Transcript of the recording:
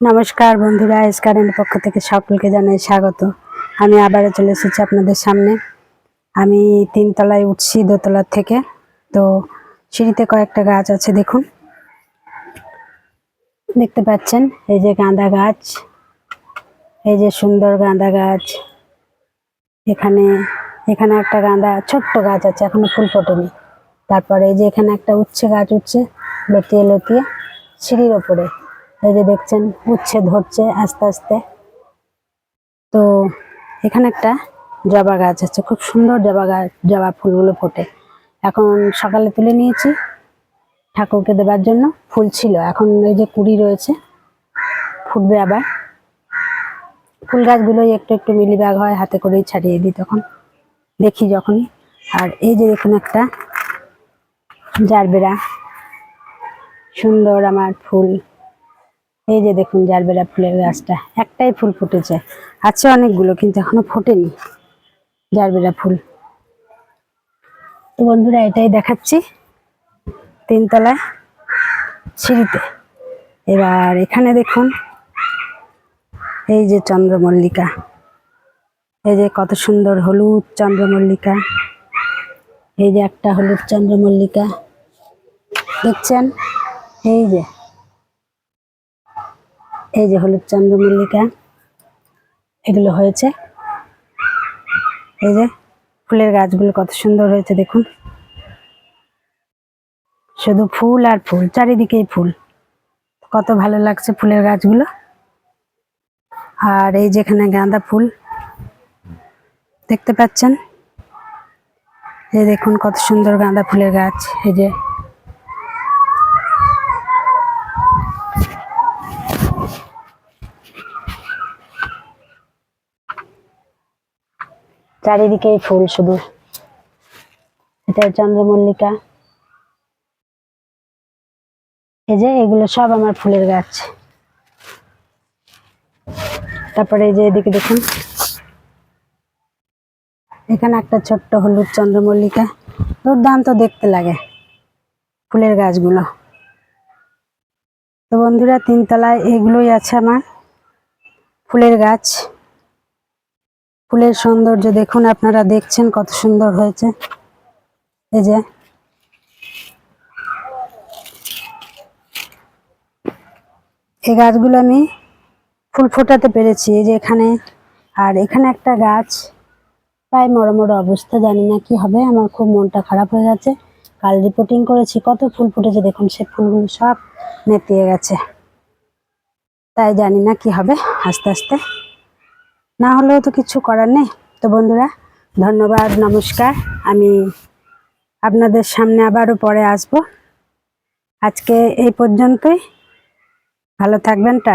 নমস্কার বন্ধুরা এসকারেন্ট পক্ষ থেকে সকলকে জানাই স্বাগত। আমি আবারও চলে এসেছি আপনাদের সামনে। আমি তিনতলায় উঠছি দোতলার থেকে। তো সিঁড়িতে কয়েকটা গাছ আছে, দেখুন। দেখতে পাচ্ছেন, এই যে গাঁদা গাছ, এই যে সুন্দর গাঁদা গাছ। এখানে এখানে একটা গাঁদা, ছোট্ট গাছ আছে, এখনও ফুল ফোটেনি। তারপরে এই যে এখানে একটা উচ্ছে গাছ উঠছে, লতিয়ে লতিয়ে সিঁড়ির ওপরে। এই যে দেখছেন, উচ্ছে ধরছে আস্তে আস্তে। তো এখানে একটা জবা গাছ আছে, খুব সুন্দর জবা গাছ জবা ফুলগুলো ফোটে। এখন সকালে তুলে নিয়েছি ঠাকুরকে দেবার জন্য, ফুল ছিল। এখন এই যে কুড়ি রয়েছে, ফুটবে আবার। ফুল গাছগুলোই একটু একটু মিলিবাগ হয়, হাতে করেই ছাড়িয়ে দিই তখন। দেখি যখনই। আর এই যে দেখুন একটা জারবেরা, সুন্দর আমার ফুল। এই যে দেখুন জারবেরা ফুলের গাছটা, একটাই ফুল ফুটেছে। আছে অনেকগুলো, কিন্তু এখনও ফোটেনি জারবেরা ফুল। তো বন্ধুরা, এটাই দেখাচ্ছি তিনতলায় সিঁড়িতে। এবার এখানে দেখুন, এই যে চন্দ্রমল্লিকা। এই যে কত সুন্দর হলুদ চন্দ্রমল্লিকা। এই যে একটা হলুদ চন্দ্রমল্লিকা। দেখছেন? এই যে এই যে হলুদ চন্দ্রমল্লিকা, এগুলো হয়েছে। এই যে ফুলের গাছগুলো কত সুন্দর হয়েছে, দেখুন। শুধু ফুল আর ফুল, চারিদিকেই ফুল। কত ভালো লাগছে ফুলের গাছগুলো। আর এই যেখানে গাঁদা ফুল, দেখতে পাচ্ছেন? এই দেখুন কত সুন্দর গাঁদা ফুলের গাছ, এই যে চারিদিকেই ফুল শুধু। এটা চন্দ্রমল্লিকা। এই যে এগুলো সব আমার ফুলের গাছ। তারপরে এই যে এদিকে দেখুন। এখানে একটা ছোট্ট হলুদ চন্দ্রমল্লিকা। দুর্দান্ত দেখতে লাগে ফুলের গাছগুলো। তো বন্ধুরা, তিনতলায় এগুলোই আছে আমার ফুলের গাছ। ফুলের সৌন্দর্য দেখুন, আপনারা দেখছেন কত সুন্দর হয়েছে। এই যে। এই গাছগুলো আমি ফুল ফোটাতে পেরেছি, এই যে এখানে। আর এখানে একটা গাছ, প্রায় মরো মরো অবস্থা, জানি না কি হবে, আমার খুব মনটা খারাপ হয়ে গেছে। কাল রিপোর্টিং করেছি, কত ফুল ফুটেছে, দেখুন সে ফুলগুলো সব নেতিয়ে গেছে। তাই জানি না কি হবে, আস্তে আস্তে। না হলেও তো কিছু করার নেই। তো বন্ধুরা, ধন্যবাদ, নমস্কার। আমি আপনাদের সামনে আবারও পরে আসব। আজকে এই পর্যন্তই। ভালো থাকবেন টা